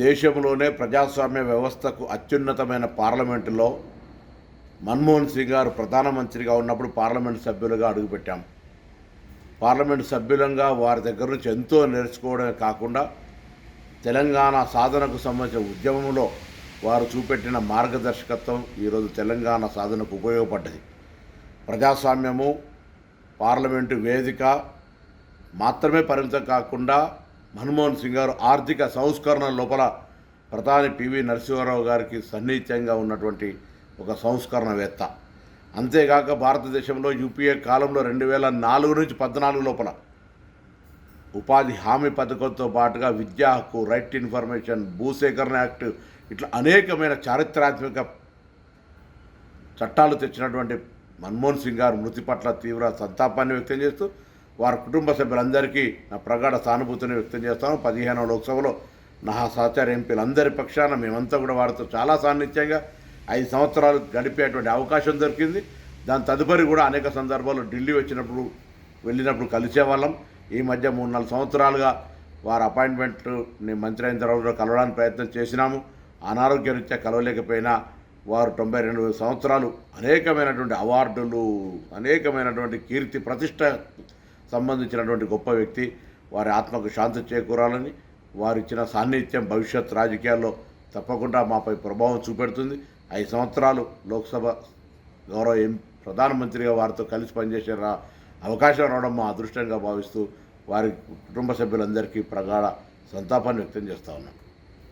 దేశంలోనే ప్రజాస్వామ్య వ్యవస్థకు అత్యున్నతమైన పార్లమెంటులో మన్మోహన్ సింగ్ గారు ప్రధానమంత్రిగా ఉన్నప్పుడు పార్లమెంట్ సభ్యులుగా అడుగుపెట్టాం పార్లమెంట్ సభ్యులంగా వారి దగ్గర నుంచి ఎంతో నేర్చుకోవడమే కాకుండా తెలంగాణ సాధనకు సంబంధించిన ఉద్యమంలో వారు చూపెట్టిన మార్గదర్శకత్వం ఈరోజు తెలంగాణ సాధనకు ఉపయోగపడ్డది. ప్రజాస్వామ్యము పార్లమెంటు వేదిక మాత్రమే పరిమితం కాకుండా మన్మోహన్ సింగ్ గారు ఆర్థిక సంస్కరణ లోపల ప్రధాని పివి నరసింహారావు గారికి సన్నిహిత్యంగా ఉన్నటువంటి ఒక సంస్కరణవేత్త. అంతేగాక భారతదేశంలో యూపీఏ కాలంలో రెండు వేల నాలుగు నుంచి పద్నాలుగు లోపల ఉపాధి హామీ పథకంతో పాటుగా విద్యా హక్కు రైట్ ఇన్ఫర్మేషన్ భూసేకరణ యాక్ట్ ఇట్లా అనేకమైన చారిత్రాత్మక చట్టాలు తెచ్చినటువంటి మన్మోహన్ సింగ్ గారు మృతి పట్ల తీవ్ర సంతాపాన్ని వ్యక్తం చేస్తూ వారి కుటుంబ సభ్యులందరికీ నా ప్రగాఢ సానుభూతిని వ్యక్తం చేస్తాను. పదిహేనవ లోక్సభలో నా సహచార ఎంపీలందరి పక్షాన మేమంతా కూడా వారితో చాలా సాన్నిధ్యంగా ఐదు సంవత్సరాలు గడిపేటువంటి అవకాశం దొరికింది. దాని తదుపరి కూడా అనేక సందర్భాల్లో ఢిల్లీ వచ్చినప్పుడు వెళ్ళినప్పుడు కలిసేవాళ్ళం. ఈ మధ్య మూడు నాలుగు సంవత్సరాలుగా వారి అపాయింట్మెంట్ నేను మంత్రి అయిన తర్వాత కలవడానికి ప్రయత్నం చేసినాము. అనారోగ్య రీత్యా కలవలేకపోయినా వారు తొంభై రెండు సంవత్సరాలు అనేకమైనటువంటి అవార్డులు అనేకమైనటువంటి కీర్తి ప్రతిష్ట సంబంధించినటువంటి గొప్ప వ్యక్తి వారి ఆత్మకు శాంతి చేకూరాలని వారు ఇచ్చిన సాన్నిధ్యం భవిష్యత్ రాజకీయాల్లో తప్పకుండా మాపై ప్రభావం చూపెడుతుంది. ఐదు సంవత్సరాలు లోక్సభ గౌరవ ఎం ప్రధానమంత్రిగా వారితో కలిసి పనిచేసే రా అవకాశం రావడం మా అదృష్టంగా భావిస్తూ వారి కుటుంబ సభ్యులందరికీ ప్రగాఢ సంతాపాన్ని వ్యక్తం చేస్తా ఉన్నాం.